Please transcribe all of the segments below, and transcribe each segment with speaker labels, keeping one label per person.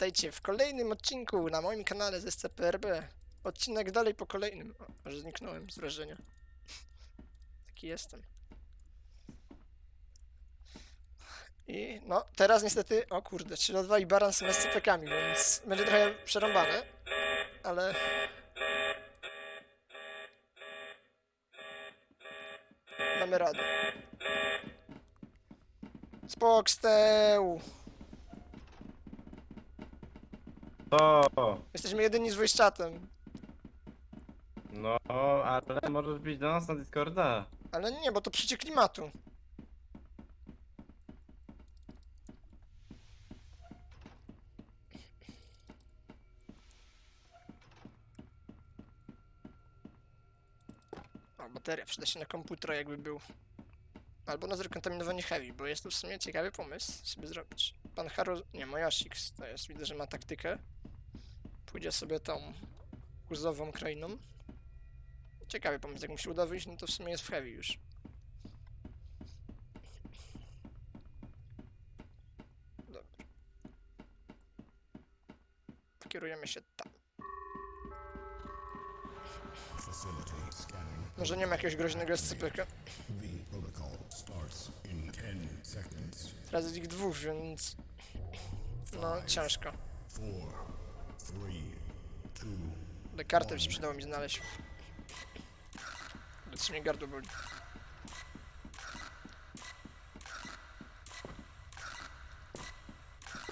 Speaker 1: Witajcie w kolejnym odcinku na moim kanale z SCPRB. Odcinek dalej po kolejnym. O, aż zniknąłem z wrażenia. Taki jestem. I no, teraz niestety, o kurde, 3 do 2 i Baran są z CPK-ami, więc będzie trochę przerąbane, ale... Damy radę. Spok z tyłu.
Speaker 2: O,
Speaker 1: Jesteśmy jedyni z voice chatem.
Speaker 2: no, ale możesz bić do nas na Discorda.
Speaker 1: Ale nie, bo to przycie klimatu. O, bateria przyda się na komputer, jakby był. Albo na zrekontaminowanie heavy, bo jest to w sumie ciekawy pomysł, żeby zrobić. Pan Haro... nie, Mojasix to jest, widzę, że ma taktykę. Pójdzie sobie tą łzową krainą. Ciekawy pomysł, jak mu się uda wyjść, no to w sumie jest w heavy już. Dobra. Kierujemy się tam. Może nie ma jakiegoś groźnego SCP-ka.
Speaker 3: The protocol starts in 10 seconds.
Speaker 1: Teraz jest ich dwóch, więc... No, ciężko. Ale kartę się przydało mi znaleźć. Więc mnie gardło boli.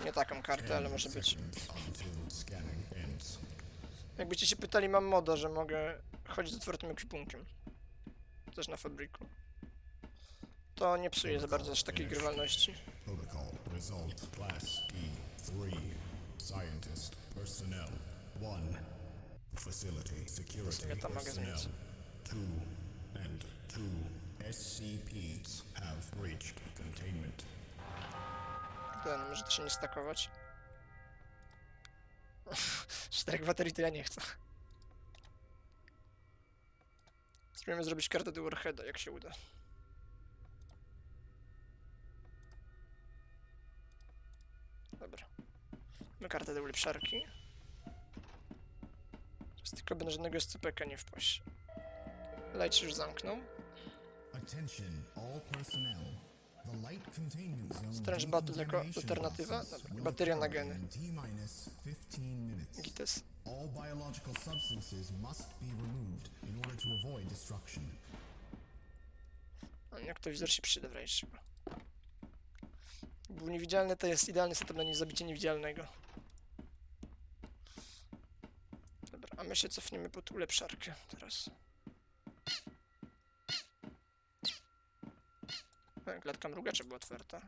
Speaker 1: Nie taką kartę, ale może być. Jakbyście się pytali, mam moda, że mogę chodzić z otwartym ekwipunkiem. Też na fabryku. To nie psuje za bardzo aż takiej grywalności.
Speaker 3: Result class E3. Scientist personnel 1. Facility security
Speaker 1: mogę
Speaker 3: personnel. 2 and 2 SCPs have reached containment.
Speaker 1: Kurde, no może to się nie stakować. Czterech baterii to ja nie chcę. Spróbujemy zrobić kartę do Warheada, jak się uda. Dobra. Mamy kartę do ulepszarki. Tylko by na żadnego SCP-ka nie wpaść. Light już zamknął. Strange Battle jako alternatywa? Dobra, bateria na geny.
Speaker 4: in T-minus 15 minutes.
Speaker 1: Gites.
Speaker 4: All biological substances must be removed in order to avoid destruction.
Speaker 1: A jak to wizor się przyda w razie czego. Był niewidzialny, to jest idealny setup na zabicie niewidzialnego. Dobra, a my się cofniemy pod ulepszarkę teraz. E, Klatka mrugacza była otwarta.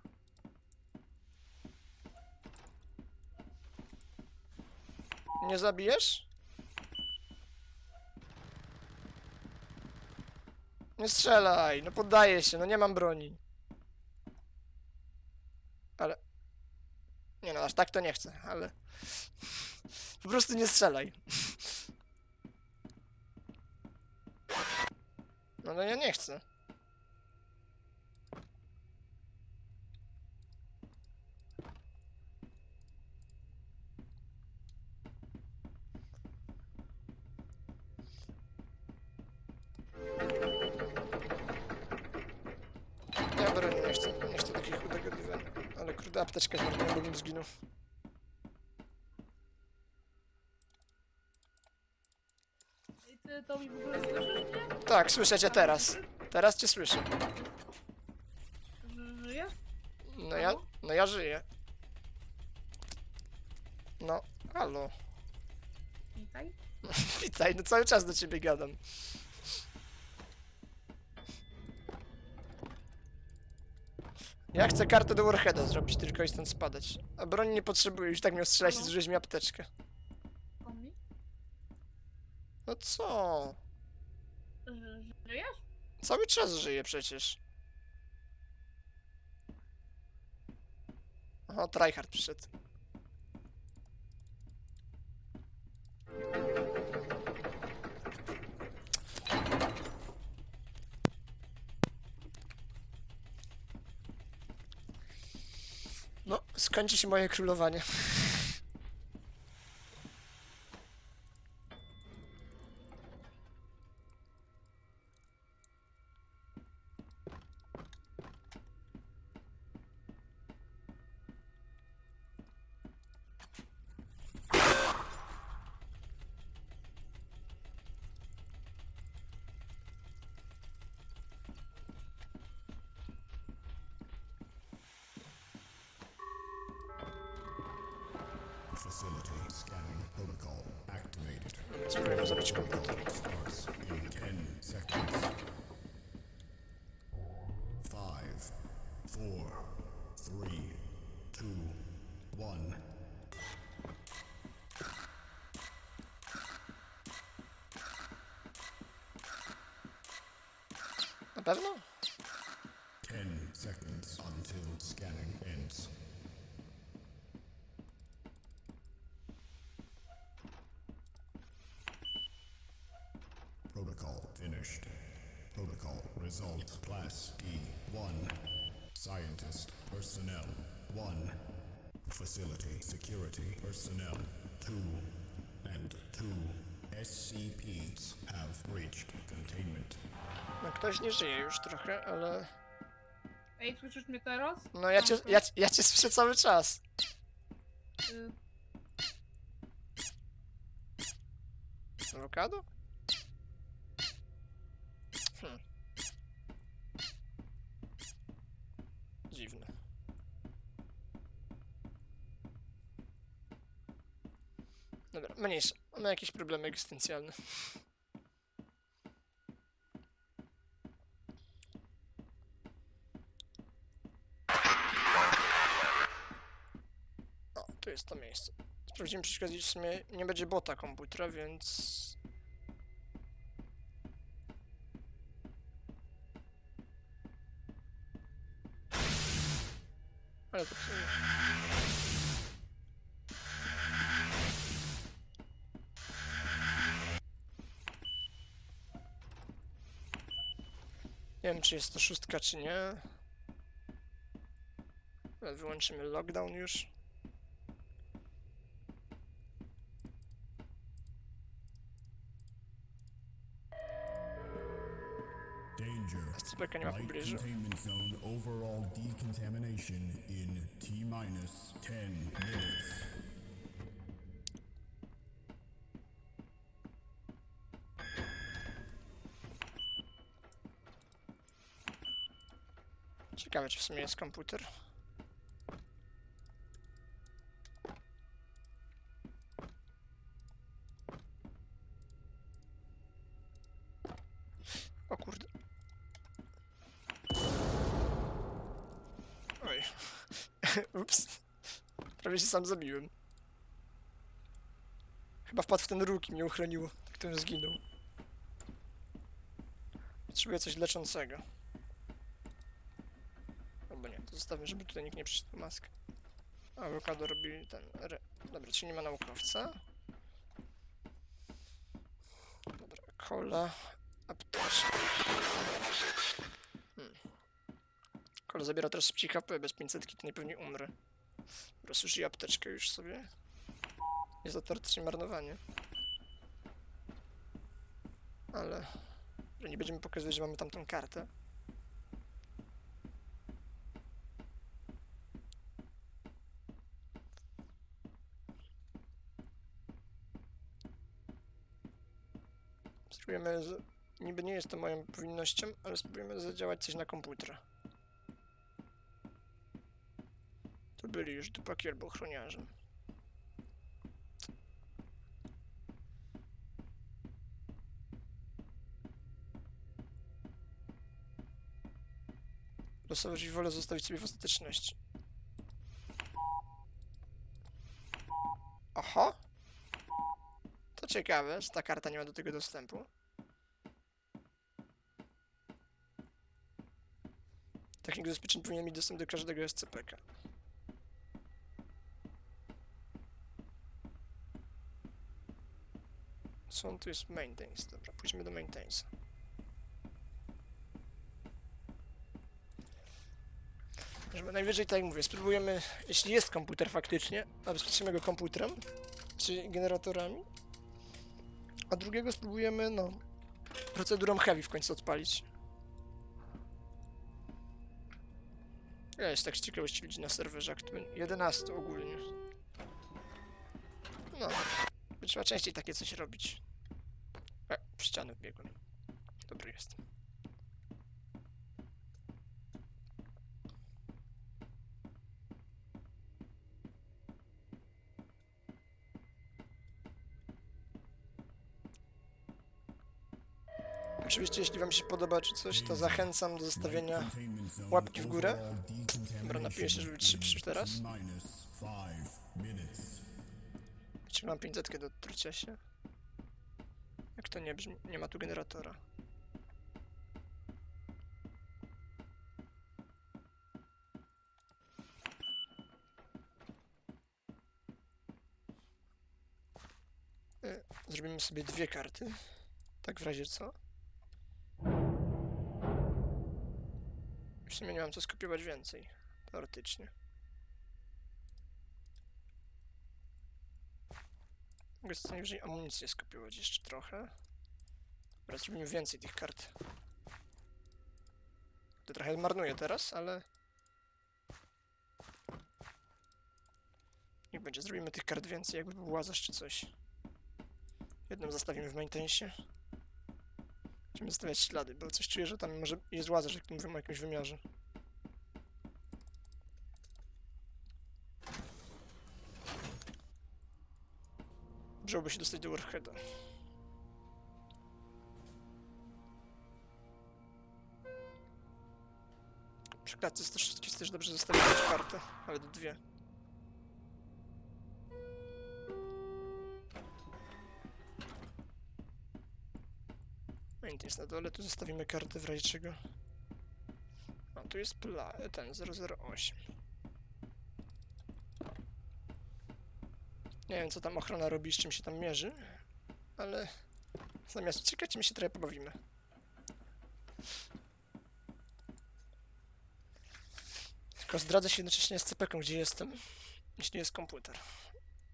Speaker 1: Nie zabijesz? Nie strzelaj, no poddaję się, no nie mam broni. Ale... Nie no, aż tak to nie chcę, ale... Po prostu nie strzelaj. No no ja nie chcę. Ja broni nie chcę, nie chcę takich udogodnień. Ale kurde, apteczka bym zginął.
Speaker 5: I ty to mi w ogóle słyszysz mnie?
Speaker 1: Tak, słyszę cię teraz. Teraz cię słyszę.
Speaker 5: Że żyjesz?
Speaker 1: No ja, no ja żyję. No, halo.
Speaker 5: Witaj.
Speaker 1: Witaj, no cały czas do ciebie gadam. Ja chcę kartę do Warheada zrobić tylko i stąd spadać. A broni nie potrzebuję, już tak miał strzelać i
Speaker 5: Halo?
Speaker 1: zużyć mi apteczkę. No co?
Speaker 5: Żyjesz?
Speaker 1: Cały czas żyję przecież. O, tryhard przyszedł. No, skończy się moje królowanie. Na pewno?
Speaker 3: 10 seconds until scanning ends. Protocol finished. Protocol result class D 1. Scientist personnel 1. Facility security personnel 2. And 2 SCPs have reached containment.
Speaker 1: No ktoś nie żyje już trochę, ale...
Speaker 5: Ej, słyszysz mnie teraz?
Speaker 1: No ja cię,
Speaker 5: Tam,
Speaker 1: ja, ja cię słyszę cały czas.
Speaker 5: y,
Speaker 1: Awokado? Hmm. Dziwne. Dobra, mniejsze. Mamy jakieś problemy egzystencjalne. O, tu jest to miejsce. Przy okazji, w sumie nie będzie bota komputera, więc... Ale to w sumie... Nie wiem, czy jest to szóstka, czy nie. Ale wyłączymy lockdown już. SCP nie ma pobliżu.
Speaker 3: containment zone overall decontamination in T minus 10 minutes.
Speaker 1: Ciekawe, czy w sumie jest komputer. Sam zabiłem. Chyba wpadł w ten róg i mnie uchroniło. Tak ten zginął. Potrzebuję coś leczącego. Albo nie, to zostawmy, żeby tutaj nikt nie przyszedł po maskę. Awokado robi ten... Re... Dobra, czy nie ma naukowca? Dobra, kola, apteczka. Hmm. Kola zabiera teraz szybciej HP, bez 500 to najpewniej umrę. Dobra, słyszy apteczkę już sobie. Jest teoretycznie marnowanie. Ale... Nie będziemy pokazywać, że mamy tamtą kartę. Spróbujemy. Z... Niby nie jest to moją powinnością, ale spróbujemy zadziałać coś na komputer. To byli już dupaki albo ochroniarze. Losowość i wolę zostawić sobie w ostateczności. Oho! To ciekawe, że ta karta nie ma do tego dostępu. Technik zabezpieczeń powinien mieć dostęp do każdego SCP-ka. Co on tu jest? Maintains. Dobra, pójdźmy do Maintainsa. Żeby najwyżej, tak jak mówię, spróbujemy, jeśli jest komputer faktycznie, zabezpieczymy go komputerem, czy generatorami, a drugiego spróbujemy, no, procedurą heavy w końcu odpalić. Ile jest tak z ciekawości ludzi na serwerze aktywnie? 11 ogólnie. No, trzeba częściej takie coś robić w ścianę biegłem. Dobry jest. Oczywiście, jeśli Wam się podoba czy coś, to zachęcam do zostawienia łapki w górę. Dobra, napiję się, żeby być szybszy teraz. Czy mam 500 do trucia się? To nie brzmi? Nie ma tu generatora. E, Zrobimy sobie dwie karty. Tak w razie co? W sumie nie mam co skopiować więcej. Teoretycznie. Mogę co najwyżej amunicję skopiować jeszcze trochę. Dobra, zrobimy więcej tych kart. To trochę marnuję teraz, ale... Niech będzie, zrobimy tych kart więcej, jakby był łazarz czy coś. Jedną zostawimy w maintenance. Będziemy zostawiać ślady, bo coś czuję, że tam może jest łazarz, o jakimś wymiarze. Dobrze się dostać do Warheada. Przy klatce 106 jest też dobrze zostawić kartę, ale do dwie. Maintenance na dole, tu zostawimy kartę w razie czego. A tu jest pla ten 008. Nie wiem co tam ochrona robi, z czym się tam mierzy, ale zamiast uciekać my się trochę pobawimy. Tylko zdradzę się jednocześnie z CPK, gdzie jestem, jeśli jest komputer.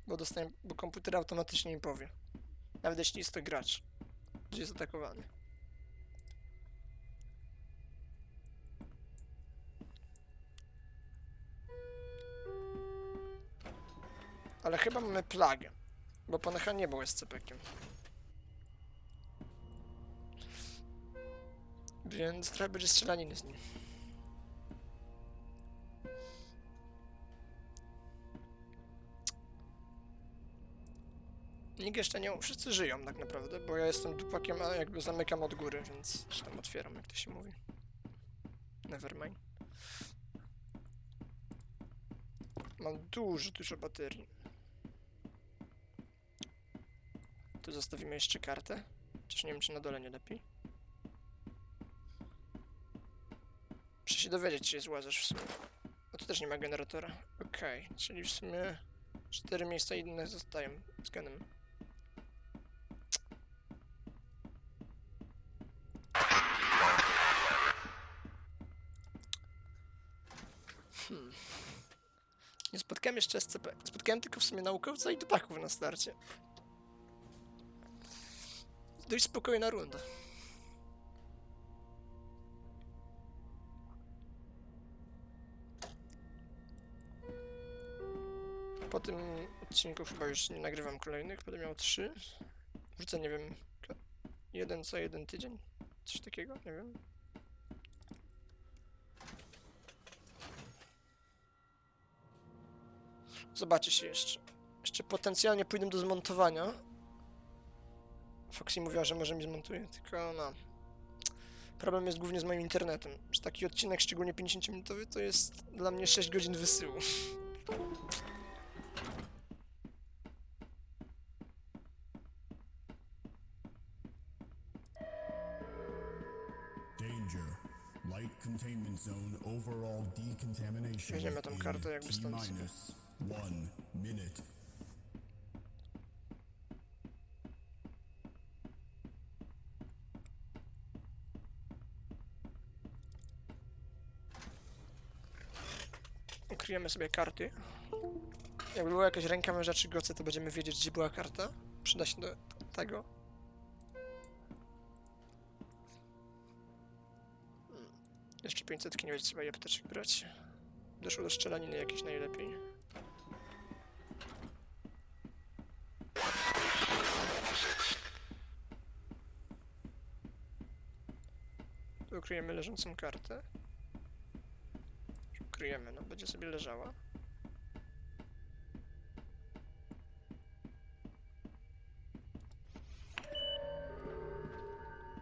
Speaker 1: Bo dostałem, bo komputer automatycznie mi powie. Nawet jeśli jest to gracz, gdzie jest atakowany. Ale chyba mamy plagę. Bo Panacha nie był SCP-kiem. Więc trochę będzie strzelaniny z nim. Nikt jeszcze nie... Wszyscy żyją tak naprawdę, bo ja jestem dupakiem, a jakby zamykam od góry, więc czy tam otwieram, jak to się mówi. Nevermind. Mam dużo, dużo baterii. Tu zostawimy jeszcze kartę. Chociaż nie wiem, czy na dole nie lepiej. Muszę się dowiedzieć, czy jest łazarz w sumie. A tu też nie ma generatora. Okej, czyli w sumie cztery miejsca inne zostają z genem. Hmm. Nie spotkałem jeszcze SCP. Spotkałem tylko w sumie naukowca i dupaków na starcie. Dość spokojna runda. Po tym odcinku chyba już nie nagrywam kolejnych, będę miał trzy. Wrzucę, nie wiem, jeden co jeden tydzień. Coś takiego, nie wiem. Zobaczy się jeszcze. Jeszcze potencjalnie pójdę do zmontowania. Foxy mówiła, że może mi zmontuje, tylko no. Problem jest głównie z moim internetem. Że taki odcinek, szczególnie 50-minutowy, to jest dla mnie 6 godzin wysyłu. Weźmiemy tą kartę jakby stąd.
Speaker 3: T-minus one minute.
Speaker 1: Ukryjemy sobie karty. Jakby była jakaś ręka męża czy goce, to będziemy wiedzieć, gdzie była karta. Przyda się do tego. Hmm. Jeszcze 500 nie będzie trzeba je apteczek brać. Doszło do strzelaniny jakieś najlepiej. Ukryjemy leżącą kartę. Ukryjemy, no będzie sobie leżała.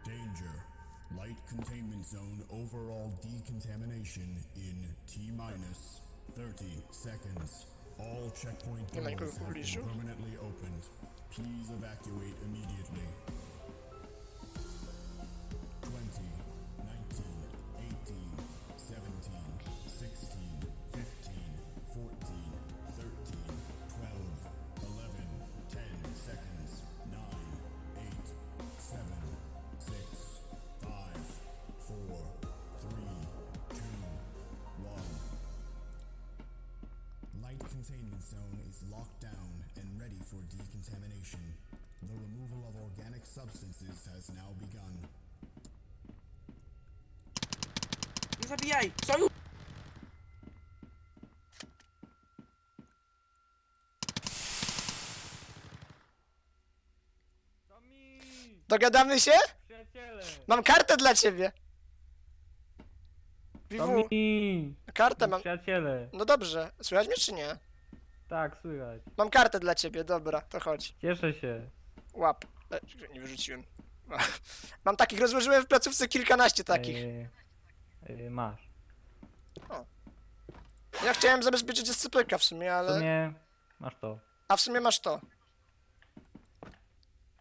Speaker 3: Danger. Light containment zone overall decontamination in T minus 30 seconds. All checkpoint doors have been permanently opened. Please evacuate immediately. Zone is locked down and ready for decontamination. The removal of organic substances has now begun.
Speaker 6: Nie zabijaj! Sojusz!
Speaker 2: Tomi!
Speaker 1: Dogadamy się?
Speaker 2: Przyjaciele!
Speaker 1: Mam kartę dla ciebie. Wiwu,
Speaker 2: Tomi!
Speaker 1: kartę mam.
Speaker 2: Przyjaciele!
Speaker 1: No dobrze, słychać mnie czy nie?
Speaker 2: Tak, słychać.
Speaker 1: Mam kartę dla ciebie, dobra, to chodź.
Speaker 2: Cieszę się.
Speaker 1: Łap. E, nie wyrzuciłem. Mam takich, rozłożyłem w placówce kilkanaście takich.
Speaker 2: Yy, yy, masz.
Speaker 1: Ja chciałem zabezpieczyć SCP-ka w sumie,
Speaker 2: W
Speaker 1: ale...
Speaker 2: sumie masz to.
Speaker 1: A w sumie masz to.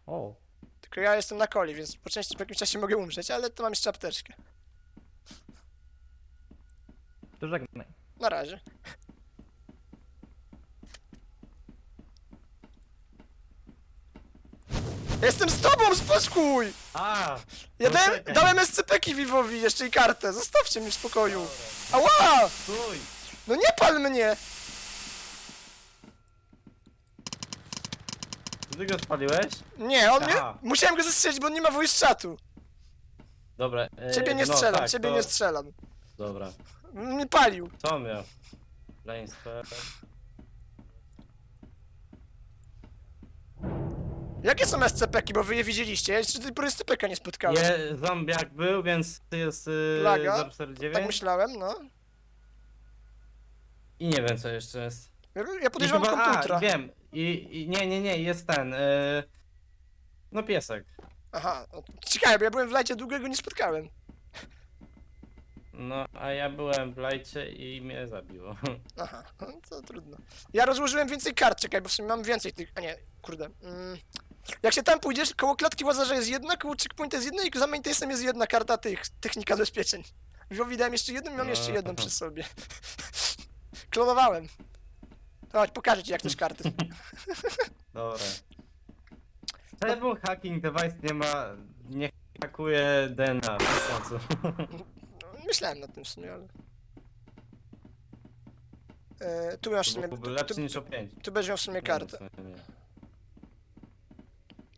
Speaker 2: O!
Speaker 1: Tylko ja jestem na coli, więc po części po jakimś czasie mogę umrzeć, ale to mam jeszcze apteczkę.
Speaker 2: To żegnaj.
Speaker 1: Na razie. Jestem z tobą, spokój!
Speaker 2: A!
Speaker 1: Ja
Speaker 2: No
Speaker 1: dałem,
Speaker 2: czekaj.
Speaker 1: dałem SCP-ki Vivowi jeszcze i kartę, zostawcie mnie w spokoju. Ała!
Speaker 2: Stój!
Speaker 1: No nie pal mnie!
Speaker 2: Ty go spaliłeś?
Speaker 1: Nie, on mnie...
Speaker 2: Aha.
Speaker 1: Musiałem go zestrzelić, bo on nie ma voice chatu.
Speaker 2: Dobra. e,
Speaker 1: Ciebie nie
Speaker 2: no
Speaker 1: strzelam,
Speaker 2: tak,
Speaker 1: ciebie
Speaker 2: to-
Speaker 1: nie strzelam.
Speaker 2: Dobra.
Speaker 1: Mnie palił.
Speaker 2: Co miał? Lane spell.
Speaker 1: Jakie są SCP-ki, bo wy je widzieliście? Ja jeszcze do tej pory SCP-ka nie spotkałem.
Speaker 2: Je, zombiak był, więc jest yy,
Speaker 1: Plaga?
Speaker 2: 049
Speaker 1: Tak myślałem, no.
Speaker 2: i nie wiem co jeszcze jest.
Speaker 1: Ja, ja
Speaker 2: I
Speaker 1: podejrzewam
Speaker 2: chyba-
Speaker 1: komputera.
Speaker 2: A, wiem. I, I nie, nie, nie, jest ten. Yy, no piesek.
Speaker 1: Aha, no, ciekawe, bo ja byłem w lajcie, długo go nie spotkałem.
Speaker 2: No, a ja byłem w lajcie i mnie zabiło.
Speaker 1: Aha, no to trudno. Ja rozłożyłem więcej kart, czekaj, bo w sumie mam więcej tych. A nie, kurde. Mm. Jak się tam pójdziesz, koło klatki łazarza jest jedna, koło checkpointa jest jedna i za maintace'em jest jedna karta tych, technika zabezpieczeń. Wiowi dałem jeszcze jedną i mam jeszcze jedną przy sobie. Klonowałem. Chodź, pokażę ci jak też karty.
Speaker 2: Dobra. Terrible hacking device nie ma. nie hakuje DNA. sensu.
Speaker 1: No, myślałem nad tym w sumie, ale... E, tu masz w sumie,
Speaker 2: Byłby
Speaker 1: tu,
Speaker 2: lepszy niż o 5.
Speaker 1: tu będziesz miał w sumie kartę.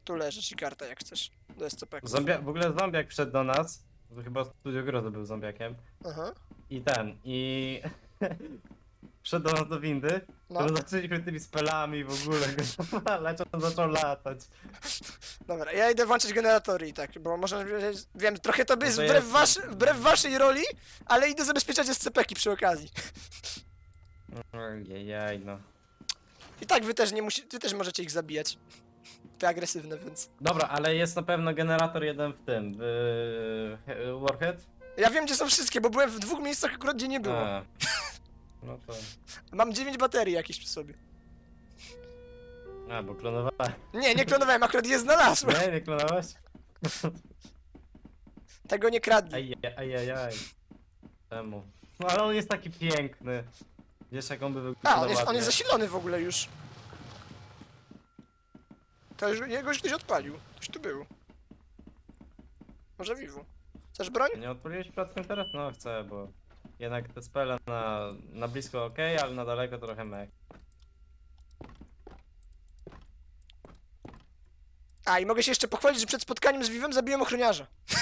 Speaker 1: Tu leży ci karta jak chcesz. Do SCP.
Speaker 2: Zombia, w ogóle zombiak wszedł do nas. To chyba Studio Grozy był zombiakiem.
Speaker 1: Aha.
Speaker 2: I ten, i... Wszedł do nas do windy,
Speaker 1: No.
Speaker 2: no. zaczęliśmy tymi spelami w ogóle go lecz on zaczął latać.
Speaker 1: Dobra, ja idę włączyć generatory i tak, bo może wiem, trochę to jest
Speaker 2: No to
Speaker 1: wbrew,
Speaker 2: jest-
Speaker 1: waszy, wbrew waszej roli, ale idę zabezpieczać SCP-ki przy okazji.
Speaker 2: Ojej, no.
Speaker 1: I tak wy też nie musi, wy też możecie ich zabijać. Te agresywne, więc.
Speaker 2: Dobra, ale jest na pewno generator jeden w tym, w e, Warhead?
Speaker 1: Ja wiem gdzie są wszystkie, bo byłem w dwóch miejscach akurat gdzie nie było.
Speaker 2: A. No to...
Speaker 1: Mam 9 baterii jakieś przy sobie.
Speaker 2: A, bo klonowałem.
Speaker 1: Nie, nie klonowałem, akurat je znalazłem.
Speaker 2: Nie, nie klonowałeś?
Speaker 1: Tego nie kradli.
Speaker 2: Ajajaj. Aj, aj. Czemu? No ale on jest taki piękny. Wiesz jak on by wyglądał
Speaker 1: A, on jest, on
Speaker 2: ładnie.
Speaker 1: jest zasilony w ogóle już. To już, jego już ktoś odpalił. Ktoś tu był. Może Vivu. Chcesz broń?
Speaker 2: Nie odpaliłeś przypadkiem teraz? No chcę, bo jednak te spele na, na blisko ok, ale na daleko trochę mek.
Speaker 1: A, i mogę się jeszcze pochwalić, że przed spotkaniem z Vivem zabiłem ochroniarza.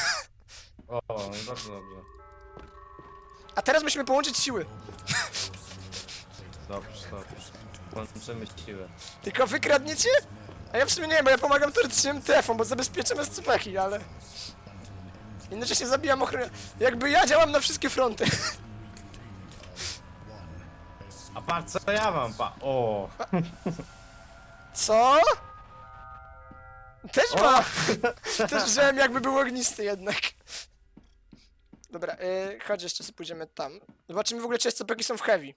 Speaker 2: O, no bardzo dobrze.
Speaker 1: A teraz musimy połączyć siły.
Speaker 2: Dobrze, dobrze. Łączymy siłę.
Speaker 1: Tylko wy kradniecie? A ja w sumie nie wiem, bo ja pomagam teoretycznie MTF-om, bo zabezpieczam SCP-ki, ale... Jednocześnie zabijam ochroniarza. Jakby ja działam na wszystkie fronty.
Speaker 2: A patrz co ja mam, pa. O!
Speaker 1: Co? Też ma! Też wziąłem jakby był ognisty jednak. Dobra, yy, chodź jeszcze sobie pójdziemy tam. Zobaczymy w ogóle, czy SCP-ki są w heavy.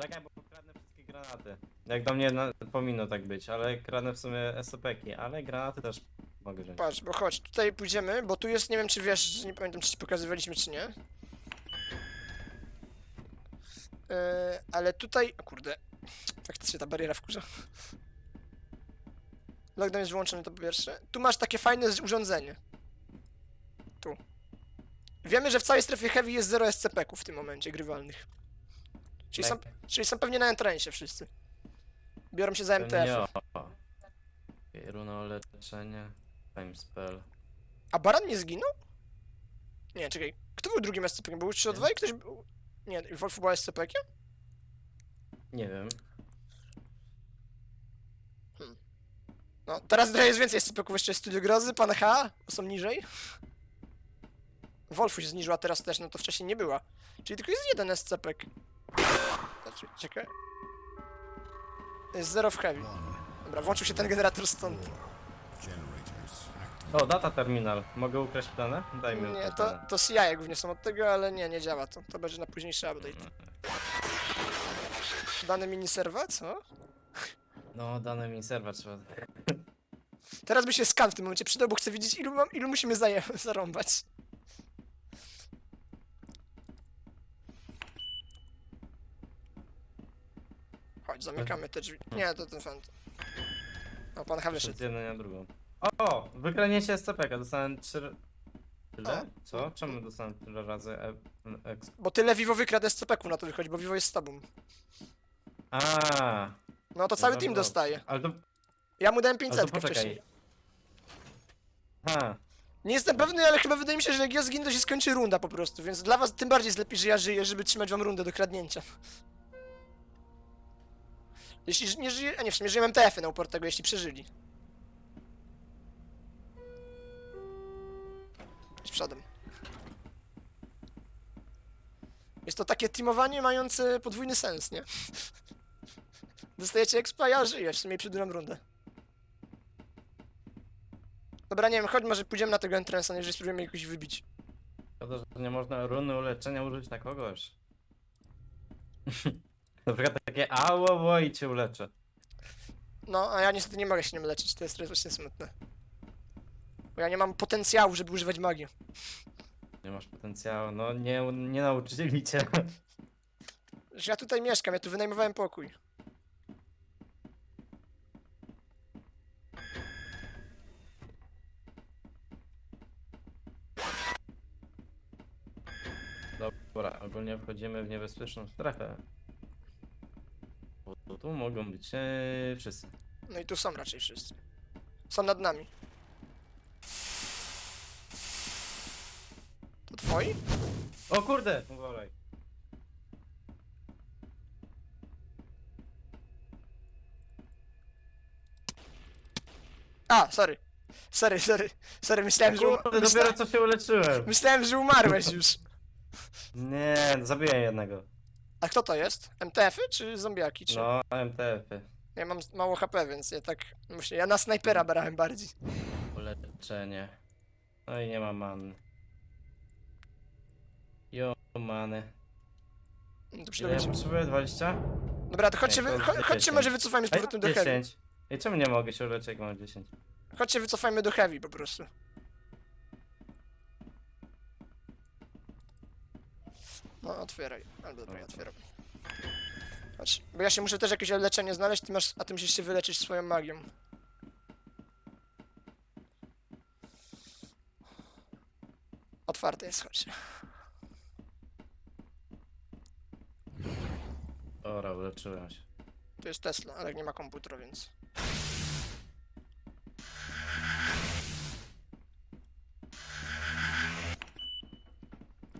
Speaker 2: Czekaj, bo kradnę wszystkie granaty. Jak do mnie na, powinno tak być, ale kradnę w sumie SCP-ki, ale granaty też mogę wziąć.
Speaker 1: Patrz, bo chodź, tutaj pójdziemy, bo tu jest, nie wiem czy wiesz, nie pamiętam czy ci pokazywaliśmy czy nie. Yy, ale tutaj, o kurde, faktycznie ta bariera wkurza. Lockdown jest wyłączony to po pierwsze. Tu masz takie fajne z- urządzenie. Tu. Wiemy, że w całej strefie heavy jest 0 SCP-ków w tym momencie grywalnych. Czyli są,
Speaker 2: Tak.
Speaker 1: czyli są pewnie na entrensie wszyscy. Biorą się za MTF.
Speaker 2: Runo leczenie. Time spell.
Speaker 1: A Baran nie zginął? Nie, czekaj. Kto był drugim SCP-kiem? Był 3 2 i ktoś był... Nie, Wolf był SCP-kiem?
Speaker 2: Nie wiem.
Speaker 1: No, teraz trochę jest więcej SCP-ków, jeszcze jest Studio Grozy, Pan H, są niżej. Wolfu się zniżyła teraz też, no to wcześniej nie była. Czyli tylko jest jeden SCP. Znaczy, czekaj. Jest zero w heavy. Dobra, włączył się ten generator stąd.
Speaker 2: O, data terminal. Mogę ukraść dane? Daj mi
Speaker 1: Nie,
Speaker 2: ukraść
Speaker 1: to, to CI głównie są od tego, ale nie, nie działa to. To będzie na późniejszy update. Dane miniserwa, co?
Speaker 2: No, dane mi serwa trzeba.
Speaker 1: Teraz by się skan w tym momencie przydał, bo chcę wiedzieć ilu, mam, ilu musimy zaje zarąbać. Chodź, zamykamy te drzwi. Nie, to ten fan. O, pan H wyszedł.
Speaker 2: Przed jedną na drugą. O! Wykraniecie SCP-ka. Dostałem trzy... Tyle?
Speaker 1: O.
Speaker 2: Co? Czemu dostałem tyle razy e exp?
Speaker 1: Bo tyle Vivo wykradł SCP-ków na to wychodzi, bo Vivo jest z tobą.
Speaker 2: A,
Speaker 1: No to cały
Speaker 2: Dobra,
Speaker 1: team dostaje.
Speaker 2: Ale to...
Speaker 1: Ja mu dałem
Speaker 2: Ale
Speaker 1: 500
Speaker 2: to
Speaker 1: wcześniej.
Speaker 2: poczekaj. A,
Speaker 1: Nie jestem pewny, ale chyba wydaje mi się, że jak ja zginę, to się skończy runda po prostu, więc dla was tym bardziej jest lepiej, że ja żyję, żeby trzymać wam rundę do kradnięcia. Jeśli nie żyje, a nie, w sumie żyją MTF-y na upór tego, jeśli przeżyli. Z przodem. Jest to takie teamowanie mające podwójny sens, nie? Dostajecie expa, ja żyję, w sumie przedłużam rundę. Dobra, nie wiem, chodź może pójdziemy na tego entrance'a, jeżeli spróbujemy jakoś wybić.
Speaker 2: szkoda, że nie można runy uleczenia użyć na kogoś. na przykład takie ało, i cię uleczę.
Speaker 1: No, a ja niestety nie mogę się nim leczyć, to jest właśnie smutne. Bo ja nie mam potencjału, żeby używać magii.
Speaker 2: Nie masz potencjału, no nie, nie nauczyli cię.
Speaker 1: Że ja tutaj mieszkam, ja tu wynajmowałem pokój.
Speaker 2: Dobra, ogólnie wchodzimy w niebezpieczną strefę. Tu, mogą być e, wszyscy.
Speaker 1: No i tu są raczej wszyscy. Są nad nami. To twoi?
Speaker 2: O kurde! Uwolaj.
Speaker 1: A, sorry. Sorry, sorry. Sorry, myślałem, że, um-
Speaker 2: Kurde,
Speaker 1: myśla...
Speaker 2: dopiero co się uleczyłem.
Speaker 1: myślałem, że umarłeś już.
Speaker 2: Nie, no zabiję jednego.
Speaker 1: A kto to jest? MTF-y czy zombiaki? Czy...
Speaker 2: No, MTF-y.
Speaker 1: Ja mam mało HP, więc ja tak myślę. Ja na snajpera brałem bardziej.
Speaker 2: Uleczenie. No i nie ma man. Jo, many. Ile
Speaker 1: przydało
Speaker 2: ja
Speaker 1: ci-
Speaker 2: potrzebuję? 20?
Speaker 1: Dobra, to chodźcie, wy, cho- chodźcie
Speaker 2: 10.
Speaker 1: może wycofajmy z powrotem do heavy.
Speaker 2: 10. I czemu nie mogę się uleczyć, jak mam 10?
Speaker 1: Chodźcie, wycofajmy do heavy po prostu. No, otwieraj. Albo dobra, ja otwieram. Chodź, bo ja się muszę też jakieś leczenie znaleźć, ty masz, a ty musisz się wyleczyć swoją magią. Otwarte jest, chodź.
Speaker 2: Dobra, uleczyłem się.
Speaker 1: To jest Tesla, ale nie ma komputera, więc...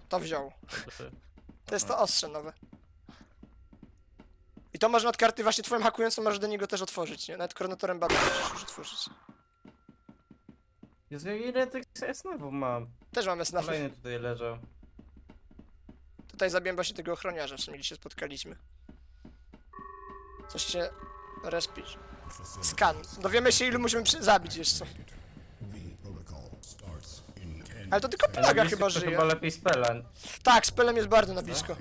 Speaker 1: To wziął. To jest to ostrze nowe. I to można od karty właśnie twoją hakującą możesz do niego też otworzyć, nie? Nawet koronatorem badań możesz już otworzyć.
Speaker 2: Jezu, ile tych snowów mam?
Speaker 1: Też mamy snafy.
Speaker 2: Kolejny tutaj leżał.
Speaker 1: Tutaj zabiłem właśnie tego ochroniarza, w sumie gdzie się spotkaliśmy. Coś się respić. Skan. Dowiemy się ilu musimy zabić jeszcze.
Speaker 3: The protocol starts in
Speaker 1: Ale to tylko plaga
Speaker 2: na
Speaker 1: chyba
Speaker 2: blisko
Speaker 1: żyje.
Speaker 2: chyba lepiej spela.
Speaker 1: Tak, spelem jest bardzo na blisko.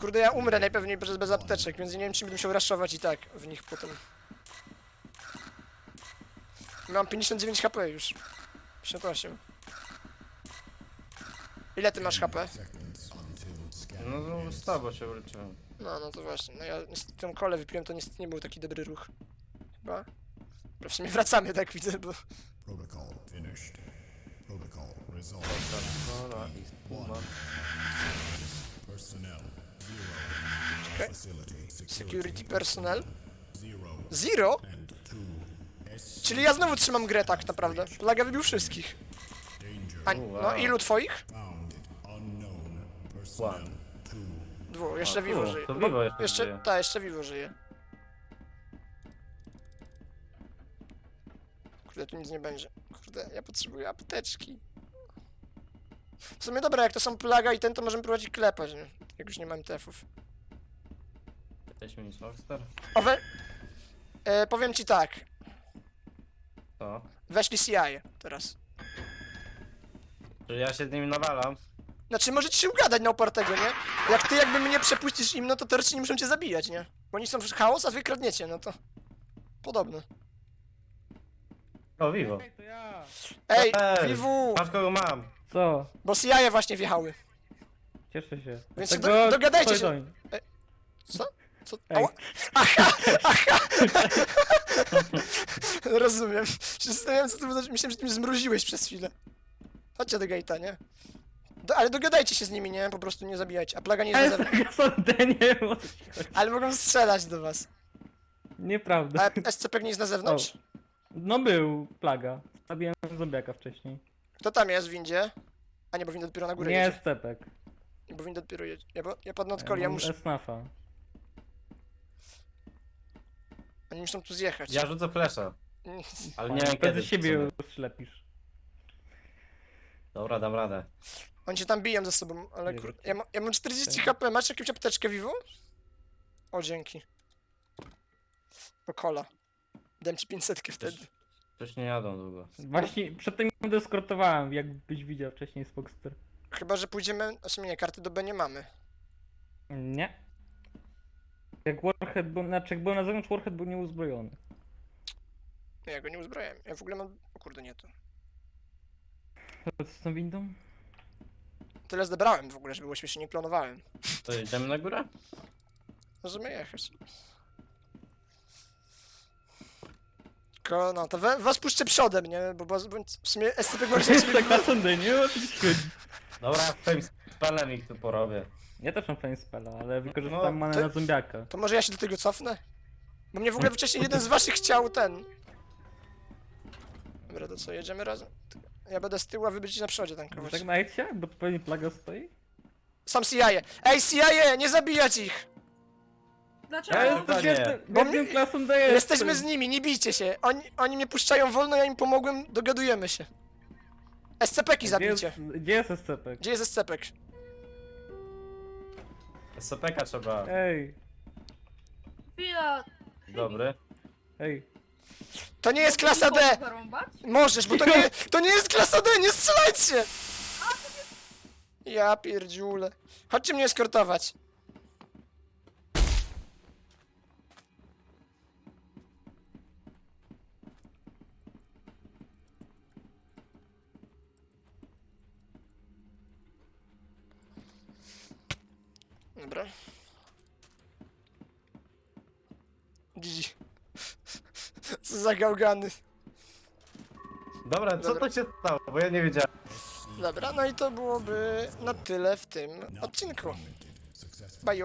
Speaker 1: Kurde, ja umrę najpewniej przez bez apteczek, więc nie wiem, czy będę musiał raszować i tak w nich potem. Mam 59 HP już. 58. Ile ty masz HP?
Speaker 2: No no, z tobą się uleczyłem.
Speaker 1: No, no to właśnie. No ja niestety tą kolę wypiłem, to niestety nie był taki dobry ruch. Chyba. W sumie wracamy, tak widzę, bo...
Speaker 3: Protocol finished. Protocol resolved.
Speaker 2: Dobra.
Speaker 3: Personnel zero. Facility security
Speaker 1: personnel.
Speaker 3: zero
Speaker 1: Czyli ja znowu trzymam grę tak naprawdę. Plaga wybił wszystkich. A, no ilu twoich?
Speaker 2: One.
Speaker 3: two.
Speaker 1: Dwóch, jeszcze
Speaker 2: A,
Speaker 1: Vivo żyje.
Speaker 2: to Vivo jeszcze
Speaker 1: jeszcze
Speaker 2: żyje.
Speaker 1: Ta, jeszcze Vivo żyje. Kurde, tu nic nie będzie. Kurde, ja potrzebuję apteczki. W sumie dobra, jak to są plaga i ten, to możemy ich klepać, nie? Jak już nie mam tefów.
Speaker 2: Jesteśmy nic Rockstar?
Speaker 1: Owe... E, powiem ci tak.
Speaker 2: To.
Speaker 1: Weszli CI teraz.
Speaker 2: Że ja się z nimi nawalam.
Speaker 1: Znaczy, możecie się ugadać na opartego, nie? Jak ty jakby mnie przepuścisz im, no to teoretycznie nie muszą cię zabijać, nie? Bo oni są w chaos, a wy kradniecie, no to... Podobne.
Speaker 2: O, Vivo.
Speaker 7: to ja.
Speaker 1: Ej,
Speaker 2: Ej,
Speaker 1: Vivu!
Speaker 2: Patrz kogo mam.
Speaker 7: Co?
Speaker 1: Bo CIA właśnie wjechały.
Speaker 7: Cieszę się.
Speaker 1: Więc się
Speaker 7: Dlatego
Speaker 1: do- dogadajcie się.
Speaker 7: doń.
Speaker 1: Co? Co?
Speaker 7: Ej.
Speaker 1: Ała. Aha, aha! Rozumiem. Się zastanawiałem, co to było. Myślałem, że ty mnie zmroziłeś przez chwilę. Chodźcie do gate'a, nie? Do, ale dogadajcie się z nimi, nie? Po prostu nie zabijajcie. A plaga nie jest na
Speaker 7: Ale ci chodzi.
Speaker 1: Ale mogą strzelać do was.
Speaker 7: Nieprawda.
Speaker 1: A SCP nie jest na zewnątrz?
Speaker 7: No był plaga. Zabiłem zombiaka wcześniej.
Speaker 1: Kto tam jest w windzie? A nie, bo winda dopiero na górę
Speaker 7: Nie
Speaker 1: jedzie.
Speaker 7: stepek.
Speaker 1: Nie, bo winda dopiero jedzie. Ja, bo, ja padnę od koli, ja
Speaker 7: mam
Speaker 1: muszę...
Speaker 7: Esnafa.
Speaker 1: Oni muszą tu zjechać.
Speaker 2: Ja rzucę flesza. Ale nie wiem kiedy.
Speaker 7: Wtedy siebie ślepisz.
Speaker 2: Dobra, dam radę.
Speaker 1: Oni się tam biją ze sobą, ale
Speaker 7: Nie
Speaker 1: kur...
Speaker 7: wiem.
Speaker 1: Ja, ma, ja mam 40
Speaker 7: Tak.
Speaker 1: HP, masz jakąś apteczkę Vivo? O, dzięki. Po kola. Dam ci 500 wtedy.
Speaker 2: Coś nie jadą długo.
Speaker 7: Właśnie przedtem ją deskortowałem, jakbyś widział wcześniej z Foxter.
Speaker 1: Chyba, że pójdziemy... W sumie nie, karty do B nie mamy.
Speaker 7: Nie. Jak Warhead był, znaczy jak był na zewnątrz, Warhead był nieuzbrojony.
Speaker 1: Nie, ja go nie uzbrałem. Ja w ogóle mam... O kurde, nie to.
Speaker 7: Co z tą windą?
Speaker 1: Tyle zdebrałem w ogóle, żeby było śmiesznie, nie klonowałem.
Speaker 2: To jedziemy na górę?
Speaker 1: Możemy jechać. Tylko, no, to we, was puszczę przodem, nie? Bo, bo bo w sumie SCP może się
Speaker 7: Tak na sądy, nie? Chodzi?
Speaker 2: Dobra, fame spelem ich tu porobię.
Speaker 7: Ja też mam fame spella, ale wykorzystam
Speaker 2: No,
Speaker 7: manę na zombiaka.
Speaker 1: To może ja się do tego cofnę? Bo mnie w ogóle wcześniej jeden z waszych chciał ten. Dobra, to co, jedziemy razem? Ja będę z tyłu, a wy będziecie na przodzie tankować.
Speaker 7: Żegnajcie, bo tu pewnie plaga stoi.
Speaker 1: Sam CIA! Ej, CIA! Nie zabijać ich!
Speaker 5: Dlaczego?
Speaker 7: Ja jestem
Speaker 1: Bo
Speaker 7: biednym
Speaker 1: my-
Speaker 7: klasą daję.
Speaker 1: Jesteśmy z nimi, nie bijcie się! Oni, oni mnie puszczają wolno, ja im pomogłem, dogadujemy się. SCP-ki
Speaker 7: Gdzie jest,
Speaker 1: zabijcie.
Speaker 7: gdzie jest SCP?
Speaker 1: Gdzie jest SCP?
Speaker 2: SCP-ka trzeba.
Speaker 7: Ej,
Speaker 5: Chwila.
Speaker 2: Dobry.
Speaker 7: ej.
Speaker 1: To nie jest klasa D!
Speaker 5: Zarąbać?
Speaker 1: Możesz, bo to nie, to nie jest klasa D, nie strzelajcie! Ja pierdziule. Chodźcie mnie eskortować. Dobra. GG. Co za gałgany.
Speaker 2: Dobra, co
Speaker 1: Dobra.
Speaker 2: to się stało? Bo ja nie wiedziałem.
Speaker 1: Dobra, no i to byłoby na tyle w tym odcinku. Bye.